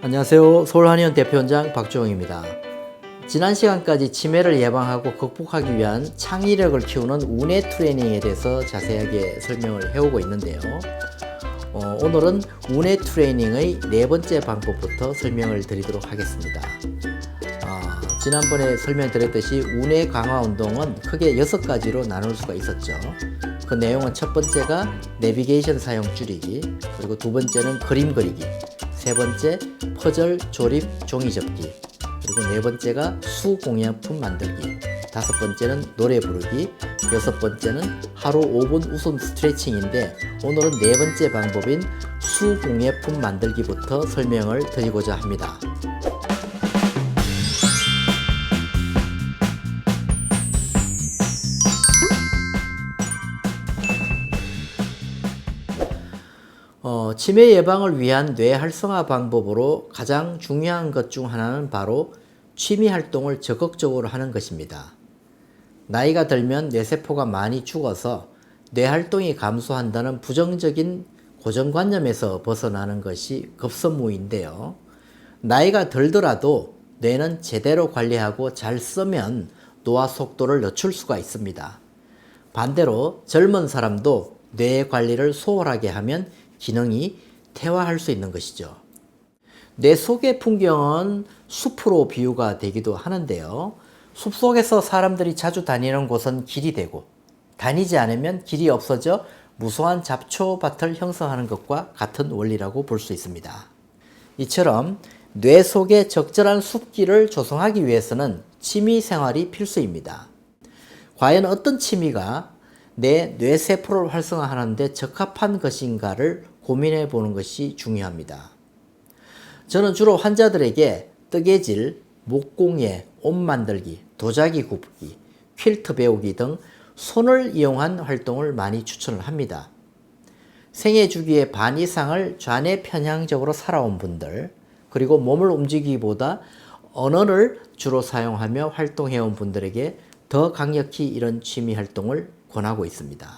안녕하세요. 서울 한의원 대표원장 박주홍입니다. 지난 시간까지 치매를 예방하고 극복하기 위한 창의력을 키우는 운해 트레이닝에 대해서 자세하게 설명을 해오고 있는데요. 어, 오늘은 운해 트레이닝의 네 번째 방법부터 설명을 드리도록 하겠습니다. 아, 지난번에 설명드렸듯이 운해 강화 운동은 크게 여섯 가지로 나눌 수가 있었죠. 그 내용은 첫 번째가 내비게이션 사용 줄이기, 그리고 두 번째는 그림 그리기, 세 번째 퍼즐 조립 종이 접기, 그리고 네 번째가 수공예품 만들기, 다섯 번째는 노래 부르기, 여섯 번째는 하루 5분 웃음 스트레칭인데 오늘은 네 번째 방법인 수공예품 만들기부터 설명을 드리고자 합니다. 어, 치매 예방을 위한 뇌 활성화 방법으로 가장 중요한 것 중 하나는 바로 취미 활동을 적극적으로 하는 것입니다. 나이가 들면 뇌세포가 많이 죽어서 뇌 활동이 감소한다는 부정적인 고정관념에서 벗어나는 것이 급선무인데요. 나이가 들더라도 뇌는 제대로 관리하고 잘 쓰면 노화 속도를 늦출 수가 있습니다. 반대로 젊은 사람도 뇌 관리를 소홀하게 하면 기능이 퇴화할 수 있는 것이죠. 뇌 속의 풍경은 숲으로 비유가 되기도 하는데요. 숲 속에서 사람들이 자주 다니는 곳은 길이 되고 다니지 않으면 길이 없어져 무수한 잡초밭을 형성하는 것과 같은 원리라고 볼 수 있습니다. 이처럼 뇌 속에 적절한 숲길을 조성하기 위해서는 취미 생활이 필수입니다. 과연 어떤 취미가 내 뇌세포를 활성화하는데 적합한 것인가를 고민해 보는 것이 중요합니다. 저는 주로 환자들에게 뜨개질, 목공예, 옷 만들기, 도자기 굽기, 퀼트 배우기 등 손을 이용한 활동을 많이 추천을 합니다. 생애 주기의 반 이상을 좌뇌 편향적으로 살아온 분들, 그리고 몸을 움직이기보다 언어를 주로 사용하며 활동해온 분들에게 더 강력히 이런 취미 활동을 권하고 있습니다.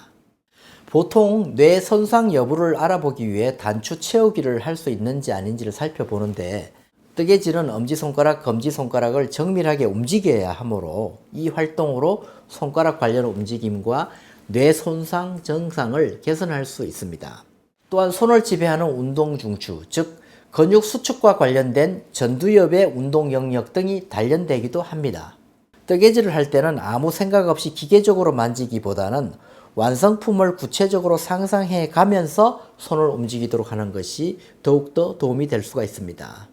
보통 뇌 손상 여부를 알아보기 위해 단추 채우기를 할 수 있는지 아닌지를 살펴보는데 뜨개질은 엄지손가락, 검지손가락을 정밀하게 움직여야 하므로 이 활동으로 손가락 관련 움직임과 뇌 손상 증상을 개선할 수 있습니다. 또한 손을 지배하는 운동 중추, 즉 근육 수축과 관련된 전두엽의 운동 영역 등이 단련되기도 합니다. 뜨개질을 할 때는 아무 생각 없이 기계적으로 만지기보다는 완성품을 구체적으로 상상해 가면서 손을 움직이도록 하는 것이 더욱더 도움이 될 수가 있습니다.